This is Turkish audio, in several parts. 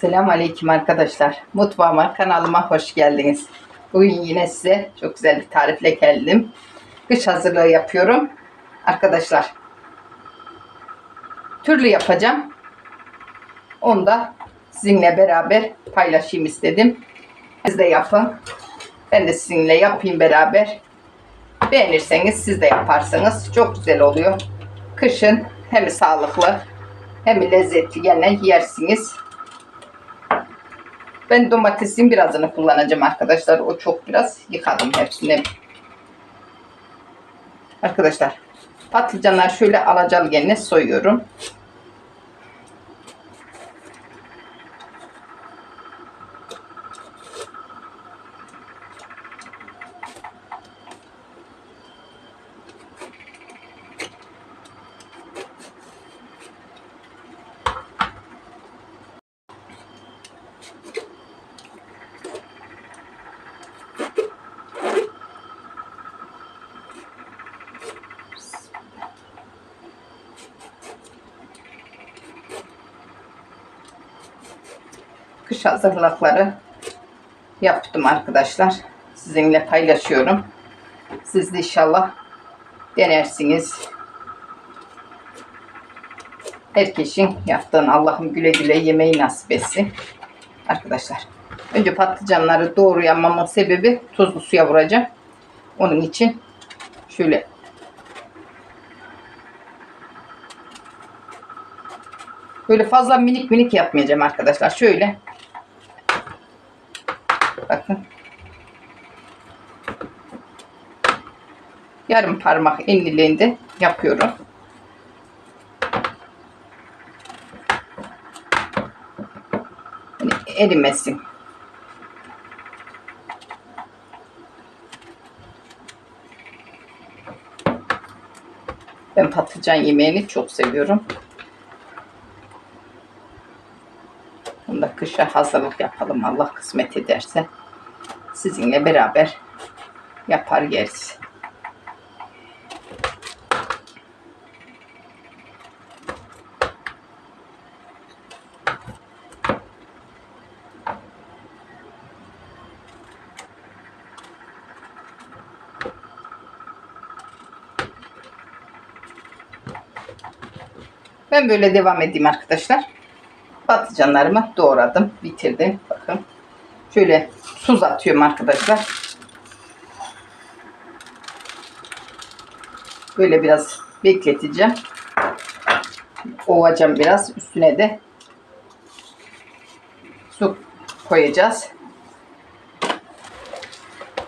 Selam aleyküm arkadaşlar. Mutfağıma, kanalıma hoş geldiniz. Bugün yine size çok güzel bir tarifle geldim. Kış hazırlığı yapıyorum. Arkadaşlar, türlü yapacağım. Onu da sizinle beraber paylaşayım istedim. Siz de yapın. Ben de sizinle yapayım beraber. Beğenirseniz siz de yaparsanız çok güzel oluyor. Kışın hem sağlıklı hem lezzetli gene yersiniz. Ben domatesin birazını kullanacağım arkadaşlar. O çok biraz yıkadım hepsini. Arkadaşlar patlıcanlar şöyle alacalı gene soyuyorum. Kış hazırlıkları yaptım arkadaşlar. Sizinle paylaşıyorum. Siz de inşallah denersiniz. Herkesin yaptığını Allah'ım güle güle yemeği nasip etsin. Arkadaşlar. Önce patlıcanları doğrayamamın sebebi tuzlu suya vuracağım. Onun için şöyle Böyle fazla minik minik yapmayacağım arkadaşlar. Şöyle Bakın. Yarım parmak enliliğinde yapıyorum. Yani erimesin. Ben patlıcan yemeğini çok seviyorum. Bunda kışa hazırlık yapalım Allah kısmet ederse. Sizinle beraber yapar yeriz. Ben böyle devam edeyim arkadaşlar. Patlıcanlarımı doğradım, bitirdim. Bakın. Şöyle tuz atıyorum arkadaşlar. Böyle biraz bekleteceğim. Ovacağım biraz. Üstüne de su koyacağız.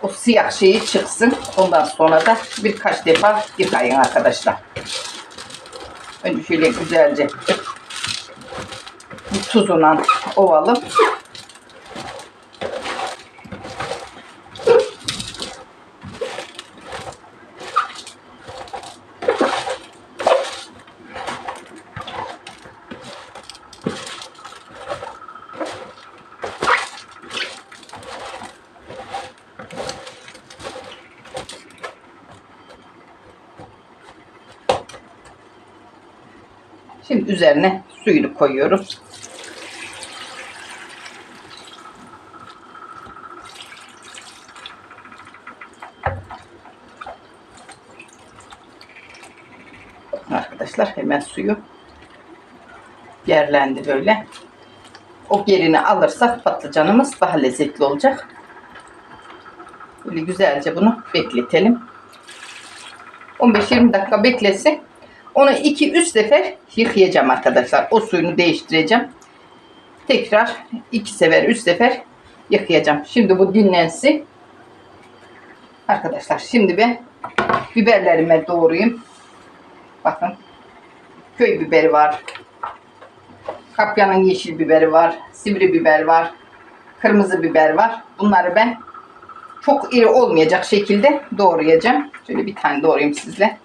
O siyah şeyi çıksın. Ondan sonra da birkaç defa yıkayın arkadaşlar. Önce şöyle güzelce tuzuna ovalım. Şimdi üzerine suyunu koyuyoruz. Arkadaşlar hemen suyu yerlendi böyle. O yerini alırsak patlıcanımız daha lezzetli olacak. Böyle güzelce bunu bekletelim. 15-20 dakika beklesin. Onu 2-3 sefer yıkayacağım arkadaşlar. O suyunu değiştireceğim. Tekrar 2 sefer 3 sefer yıkayacağım. Şimdi bu dinlensin. Arkadaşlar şimdi ben biberlerime doğrayayım. Bakın. Köy biberi var. Kapyanın yeşil biberi var. Sivri biber var. Kırmızı biber var. Bunları ben çok iri olmayacak şekilde doğrayacağım. Şöyle bir tane doğrayayım sizle.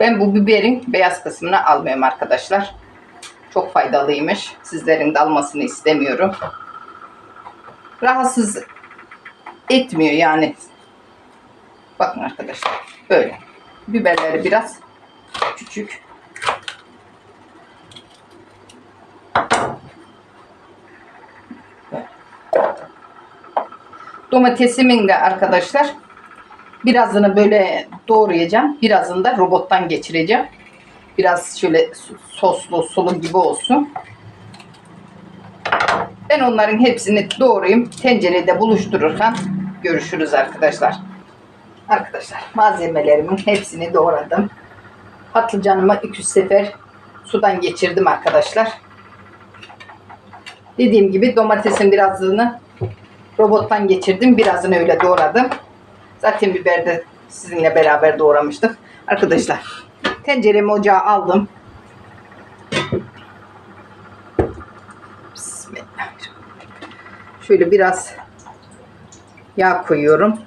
Ben bu biberin beyaz kısmını almıyorum arkadaşlar. Çok faydalıymış. Sizlerin de almasını istemiyorum. Rahatsız etmiyor yani. Bakın arkadaşlar. Böyle. Biberleri biraz küçük. Domatesimin de arkadaşlar birazını böyle doğrayacağım. Birazını da robottan geçireceğim. Biraz şöyle soslu sulu gibi olsun. Ben onların hepsini doğrayayım. Tencerede buluştururken görüşürüz arkadaşlar. Arkadaşlar malzemelerimin hepsini doğradım. Patlıcanımı 200 sefer sudan geçirdim arkadaşlar. Dediğim gibi domatesin birazını robottan geçirdim. Birazını öyle doğradım. Zaten biber de sizinle beraber doğramıştık. Arkadaşlar tenceremi ocağa aldım. Bismillahirrahmanirrahim. Şöyle biraz yağ koyuyorum.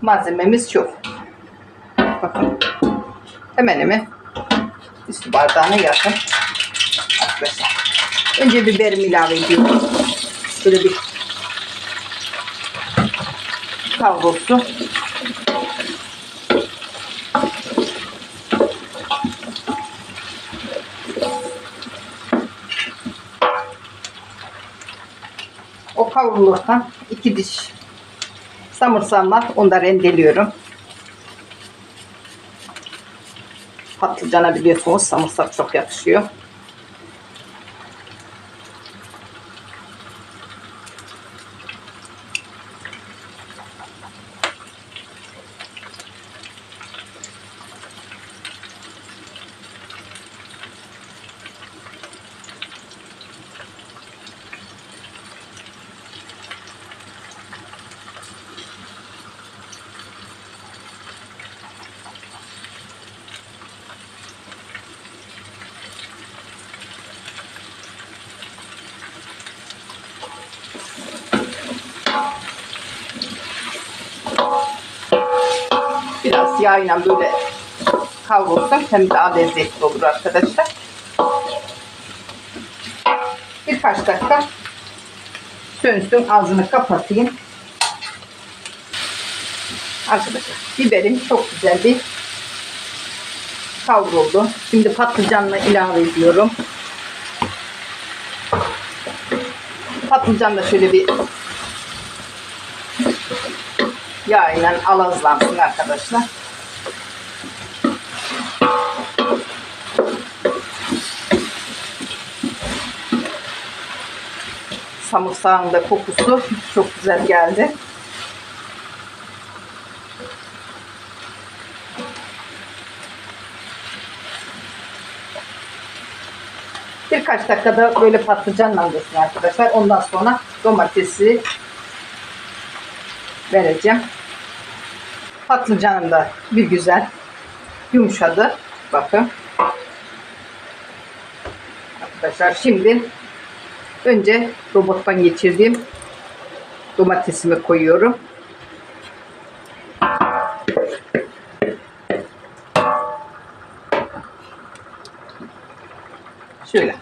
Malzememiz çok. Bakın. Hemen hemen üstü bardağına yakın. Arkadaşlar. Önce biberimi ilave ediyorum. Şöyle bir kavrulsun. O kavrulurken iki diş samırsağım var. Onu da rendeliyorum. Patlıcana biliyorsunuz samırsak çok yakışıyor. Biraz yağıyla böyle kavrulsa hem daha lezzetli olur arkadaşlar. Birkaç dakika sönsün ağzını kapatayım. Arkadaşlar biberim çok güzel bir kavruldu. Şimdi patlıcanla ilave ediyorum. Patlıcan da şöyle bir yağıyla alazlansın arkadaşlar. Samırsağın da kokusu çok güzel geldi. Birkaç dakikada böyle patlıcanla yesin arkadaşlar. Ondan sonra domatesi vereceğim. Patlıcanım da bir güzel yumuşadı. Bakın. Arkadaşlar şimdi önce robottan geçirdiğim domatesimi koyuyorum. Şöyle.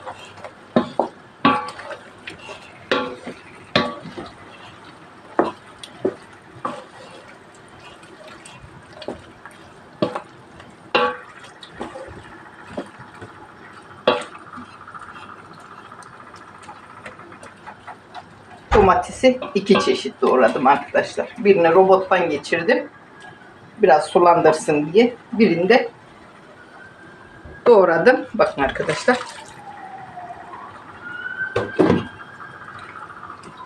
Domatesi iki çeşit doğradım arkadaşlar. Birini robottan geçirdim. Biraz sulandırsın diye. Birinde doğradım. Bakın arkadaşlar.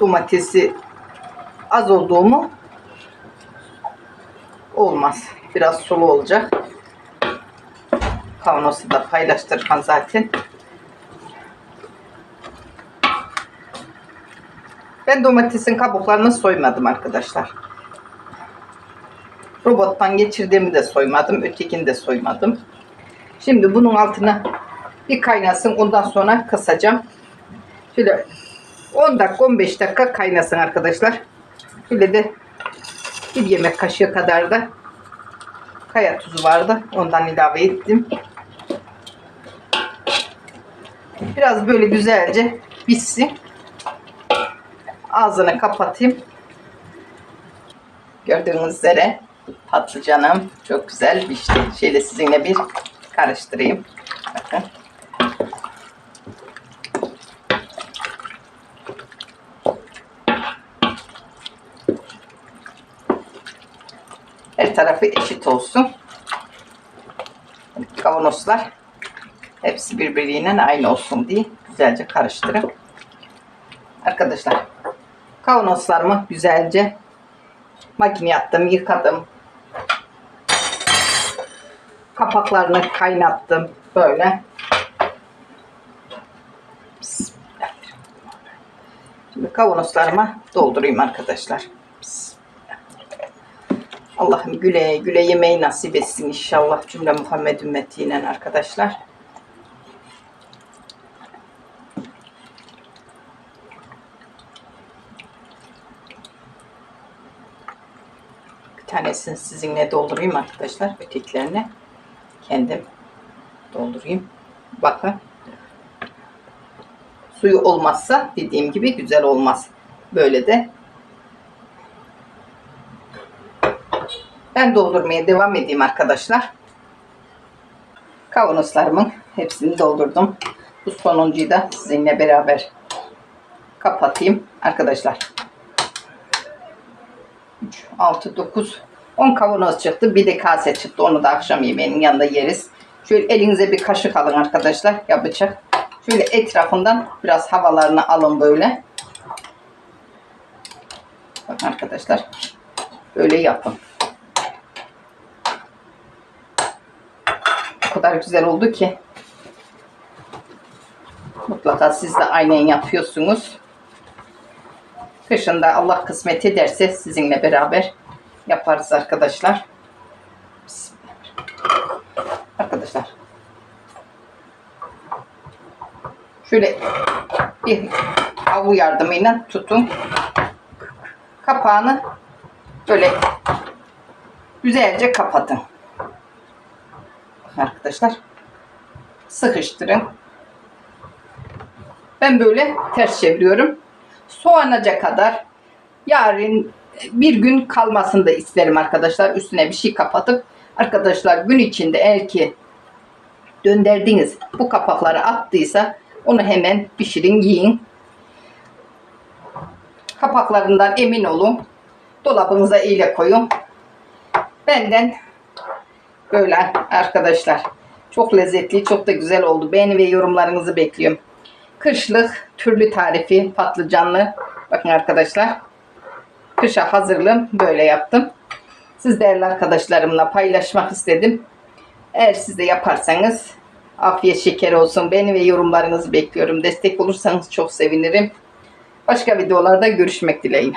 Domatesi az olduğumu olmaz. Biraz sulu olacak. Kavanozu da paylaştırırken zaten. Ben domatesin kabuklarını soymadım arkadaşlar. Robottan geçirdiğimi de soymadım. Ötekini de soymadım. Şimdi bunun altına bir kaynasın. Ondan sonra kısacağım. Şöyle 10 dakika 15 dakika kaynasın arkadaşlar. Şöyle de bir yemek kaşığı kadar da kaya tuzu vardı. Ondan ilave ettim. Biraz böyle güzelce pişsin. Ağzını kapatayım. Gördüğünüz üzere patlıcanım çok güzel pişti. Şöyle sizinle bir karıştırayım. Bakın. Her tarafı eşit olsun. Kavanozlar hepsi birbiriyle aynı olsun diye güzelce karıştırıp arkadaşlar kavanozlarımı güzelce makineye attım, yıkadım. Kapaklarını kaynattım böyle. Şimdi kavanozlarıma doldurayım arkadaşlar. Allah'ım güle güle yemeği nasip etsin inşallah cümle Muhammed ümmetiyle arkadaşlar. Tanesini sizinle doldurayım arkadaşlar. Ötekilerini kendim doldurayım. Bakın. Suyu olmazsa dediğim gibi güzel olmaz. Böyle de Ben doldurmaya devam edeyim arkadaşlar. Kavanozlarımın hepsini doldurdum. Bu sonuncuyu da sizinle beraber kapatayım arkadaşlar. 3, 6, 9, 10 kavanoz çıktı. Bir de kase çıktı. Onu da akşam yemeğinin yanında yeriz. Şöyle elinize bir kaşık alın arkadaşlar. Ya bıçak. Şöyle etrafından biraz havalarını alın böyle. Bakın arkadaşlar. Böyle yapın. O kadar güzel oldu ki. Mutlaka siz de aynen yapıyorsunuz. Kışında Allah kısmet ederse sizinle beraber yaparız arkadaşlar. Arkadaşlar. Şöyle bir avu yardımıyla tutun. Kapağını böyle güzelce kapatın. Arkadaşlar sıkıştırın. Ben böyle ters çeviriyorum. Soğanaca kadar yarın bir gün kalmasını da isterim arkadaşlar. Üstüne bir şey kapatıp arkadaşlar gün içinde eğer ki döndürdünüz bu kapakları attıysa onu hemen pişirin yiyin. Kapaklarından emin olun. Dolabınıza iyice koyun. Benden böyle arkadaşlar. Çok lezzetli, çok da güzel oldu. Beğeni ve yorumlarınızı bekliyorum. Kışlık türlü tarifi patlıcanlı. Bakın arkadaşlar. Kışa hazırlığım böyle yaptım. Siz değerli arkadaşlarımla paylaşmak istedim. Eğer siz de yaparsanız afiyet şeker olsun. Beğeni ve yorumlarınızı bekliyorum. Destek olursanız çok sevinirim. Başka videolarda görüşmek dileğiyle.